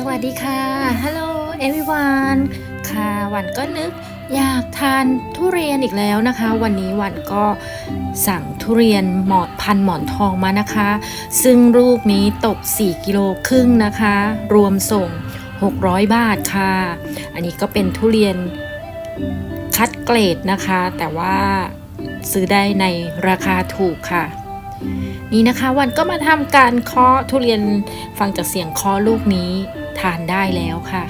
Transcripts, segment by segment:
สวัสดีค่ะ Hello everyone ค่ะวันก็นึกอยากทานทุเรียนอีกแล้วนะคะ วันนี้วันก็สั่งทุเรียนหมอนพันหมอนทองมานะคะ ซึ่งลูกนี้ตก 4 กิโลครึ่งนะคะ รวมส่ง 600 บาทค่ะ อันนี้ก็เป็นทุเรียนคัดเกรดนะคะ แต่ว่าซื้อได้ในราคาถูกค่ะนี่นะคะวันก็มาทำการเคาะทุเรียนฟังจากเสียงเคาะลูกนี้ ทานได้แล้วค่ะ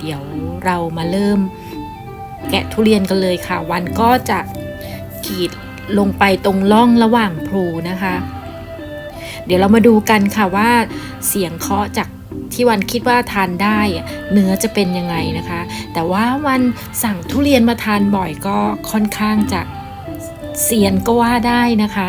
เดี๋ยวเรามาเริ่มแกะทุเรียนกันเลยค่ะ วันก็จะขีดลงไปตรงร่องระหว่างพลูนะคะ เดี๋ยวเรามาดูกันค่ะว่าเสียงเคาะจากที่วันคิดว่าทานได้เนื้อจะเป็นยังไงนะคะ แต่ว่าวันสั่งทุเรียนมาทานบ่อยก็ค่อนข้างจะเสียนก็ว่าได้นะคะ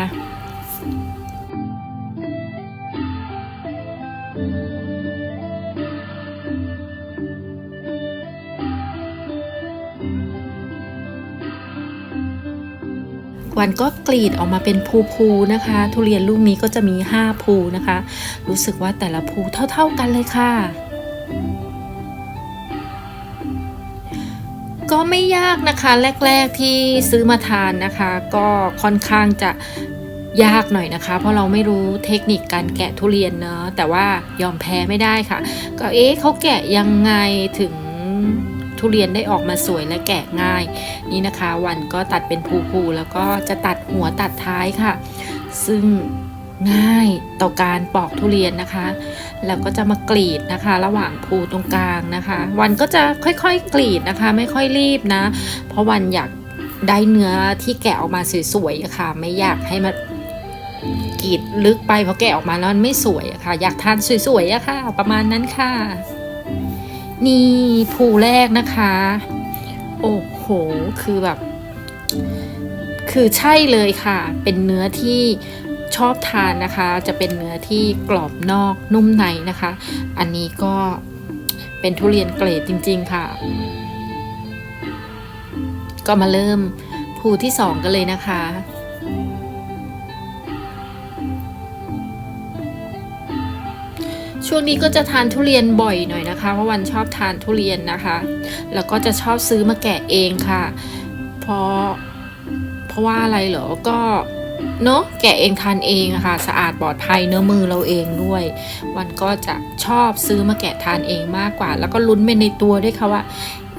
วันก็กรีดออกมาเป็นภูๆนะคะ ทุเรียนลูกนี้ก็จะมี 5 ภูนะคะ รู้สึกว่าแต่ละภูเท่า ๆกันเลยค่ะก็ไม่ยากนะคะแรก ๆที่ซื้อมาทานนะคะ ก็ค่อนข้างจะยากหน่อยนะคะ เพราะเราไม่รู้เทคนิคการแกะทุเรียนเนาะแต่ว่ายอมแพ้ไม่ได้ค่ะ ก็เอ๊ะเขาแกะยังไงถึง ทุเรียนได้ออกมาสวยและแกะง่าย นี่นะคะวันก็ตัดเป็นภูๆแล้วก็จะตัดหัวตัดท้ายค่ะ ซึ่งง่ายต่อการปอกทุเรียนนะคะ แล้วก็จะมากรีดนะคะ ระหว่างภูตรงกลางนะคะ วันก็จะค่อยๆกรีดนะคะ ไม่ค่อยรีบนะ เพราะวันอยากได้เนื้อที่แกะออกมาสวยๆะค่ะ ไม่อยากให้มันกรีดลึกไปเพราะแกะออกมาแล้วมันไม่สวยอะค่ะ อยากทานสวยๆอะค่ะ ประมาณนั้นค่ะ นี่ภูแรกนะคะ โอ้โห คือแบบ คือใช่เลยค่ะ เป็นเนื้อที่ชอบทานนะคะ จะเป็นเนื้อที่กรอบนอกนุ่มในนะคะ อันนี้ก็เป็นทุเรียนเกรดจริง ๆ ค่ะ ก็มาเริ่มภูที่สองกันเลยนะคะ ช่วงนี้ก็จะทานทุเรียนบ่อยหน่อยนะคะเพราะวันชอบทานทุเรียนนะคะ แล้วก็จะชอบซื้อมาแกะเองค่ะ เพราะเพราะว่าอะไรเหรอก็เนาะแกะเองทานเองอะค่ะสะอาดปลอดภัยเนื้อมือเราเองด้วย วันก็จะชอบซื้อมาแกะทานเองมากกว่า แล้วก็ลุ้นไปในตัวด้วยค่ะว่า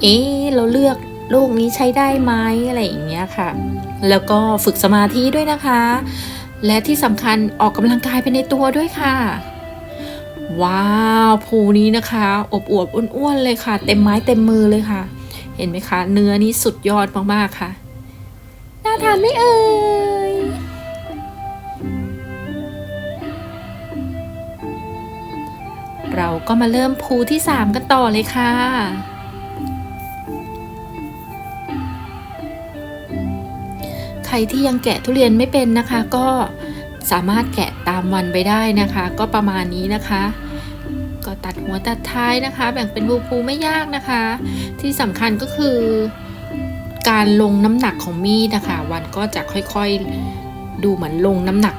เอ๊ะเราเลือกลูกนี้ใช้ได้ไหมอะไรอย่างเงี้ยค่ะ แล้วก็ฝึกสมาธิด้วยนะคะ และที่สำคัญออกกำลังกายไปในตัวด้วยค่ะ ว้าวภูนี้นะคะ อบอวบอ้วนๆเลยค่ะ เต็มไม้เต็มมือเลยค่ะ เห็นไหมคะ เนื้อนี้สุดยอดมากๆค่ะน่าทานไม่เอ่ยเราก็มาเริ่มภูที่ 3 กันต่อเลยค่ะใครที่ยังแกะทุเรียนไม่เป็นนะคะก็สามารถแกะตามวันไปได้นะคะ ก็ประมาณนี้นะคะ ก็ตัดหัวตัดท้ายนะคะ แบ่งเป็นภูๆไม่ยากนะคะ ที่สำคัญก็คือ การลงน้ำหนักของมีดนะคะ วันก็จะค่อยๆดูเหมือนลงน้ำหนัก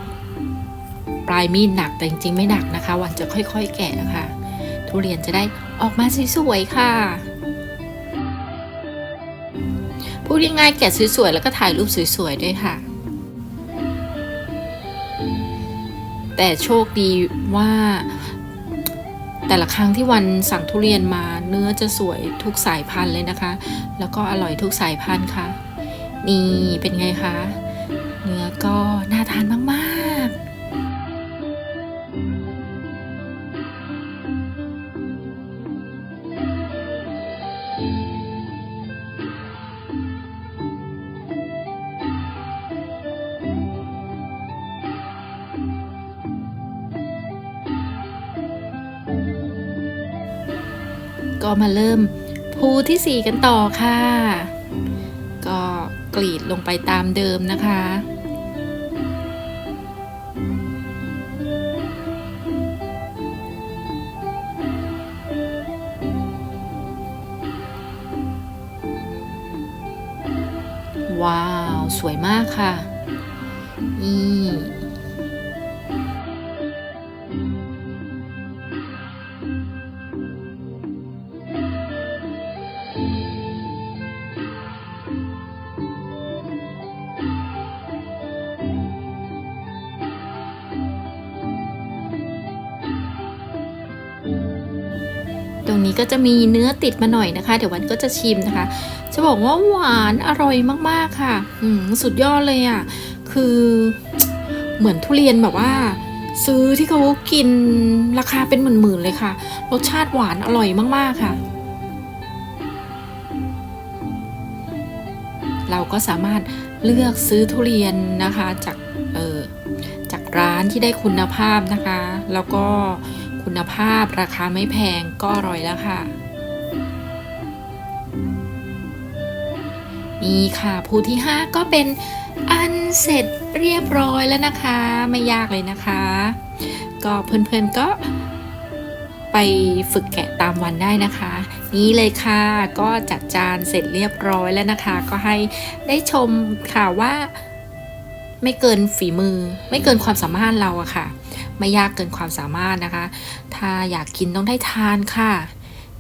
ปลายมีดหนักแต่จริงๆไม่หนักนะคะ วันจะค่อยๆแกะนะคะ ทุเรียนจะได้ออกมาสวยๆค่ะพูดง่ายๆแกะสวยๆแล้วก็ถ่ายรูปสวยๆด้วยค่ะ แต่โชคดีว่า แต่ละครั้งที่วันสั่งทุเรียนมาเนื้อจะสวยทุกสายพันธุ์เลยนะคะ แล้วก็อร่อยทุกสายพันธุ์ค่ะ นี่เป็นไงคะ เนื้อก็น่าทานมากๆ ก็มาเริ่มภูที่4กันต่อค่ะ ก็กรีดลงไปตามเดิมนะคะว้าว สวยมากค่ะ นี่ นี้ก็จะมีเนื้อติดมาหน่อยนะคะ เดี๋ยววันก็จะชิมนะคะ จะบอกว่าหวานอร่อยมากๆค่ะ อืสุดยอดเลยอะ่ะ คือเหมือนทุเรียนแบบว่า ซื้อที่เขากินราคาเป็นหมื่นๆเลยค่ะ รสชาติหวานอร่อยมากๆค่ะ เราก็สามารถเลือกซื้อทุเรียนนะคะจากเออจากร้านที่ได้คุณภาพนะคะ แล้วก็ คุณภาพราคาไม่แพงก็อร่อยแล้วค่ะ นี่ค่ะภูที่ 5 ก็เป็นอันเสร็จเรียบร้อยแล้วนะคะ ไม่ยากเลยนะคะ ก็เพื่อนๆก็ไปฝึกแกะตามวันได้นะคะ นี่เลยค่ะก็จัดจานเสร็จเรียบร้อยแล้วนะคะ ก็ให้ได้ชมค่ะว่า ไม่เกินฝีมือ ไม่เกินความสามารถเราอะค่ะ ไม่ยากเกินความสามารถนะคะ ถ้าอยากกินต้องได้ทานค่ะ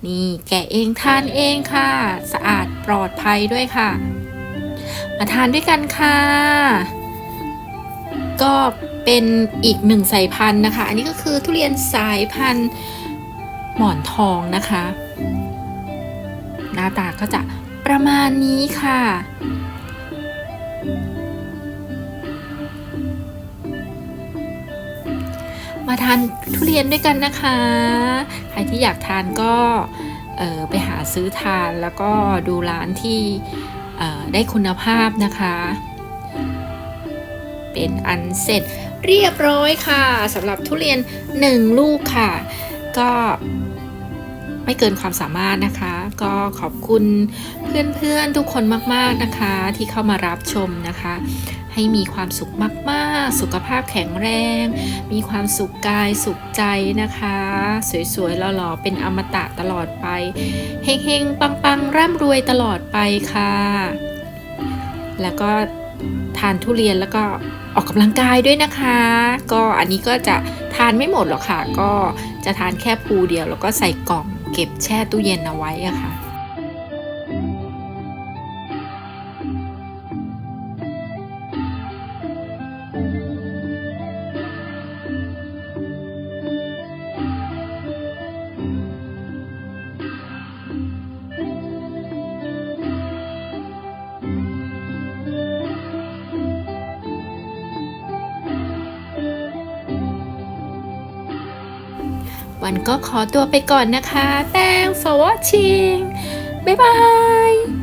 นี่แกะเองทานเองค่ะ สะอาดปลอดภัยด้วยค่ะ มาทานด้วยกันค่ะ ก็เป็นอีกหนึ่งสายพันธุ์นะคะ อันนี้ก็คือทุเรียนสายพันธุ์หมอนทองนะคะ หน้าตาก็จะประมาณนี้ค่ะาทานทุเรียนด้วยกันนะคะ ใครที่อยากทานก็เออไปหาซื้อทานแล้วก็ดูร้านที่เออได้คุณภาพนะคะ เป็นอันเสร็จเรียบร้อยค่ะสำหรับทุเรียน 1 ลูกค่ะ ก็ ไม่เกินความสามารถนะคะ ก็ขอบคุณเพื่อนๆทุกคนมากๆนะคะ ที่เข้ามารับชมนะคะ ให้มีความสุขมากๆ สุขภาพแข็งแรง มีความสุขกายสุขใจนะคะ สวยๆหล่อๆเป็นอมตะตลอดไปเฮงๆปังๆร่ำรวยตลอดไปค่ะ แล้วก็ทานทุเรียนแล้วก็ออกกำลังกายด้วยนะคะ ก็อันนี้ก็จะทานไม่หมดหรอกค่ะ ก็จะทานแค่ภูเดียวแล้วก็ใส่กล่อง เก็บแช่ตู้เย็นเอาไว้อะค่ะ วันก็ขอตัวไปก่อนนะคะ Thanks for watching บ๊ายบาย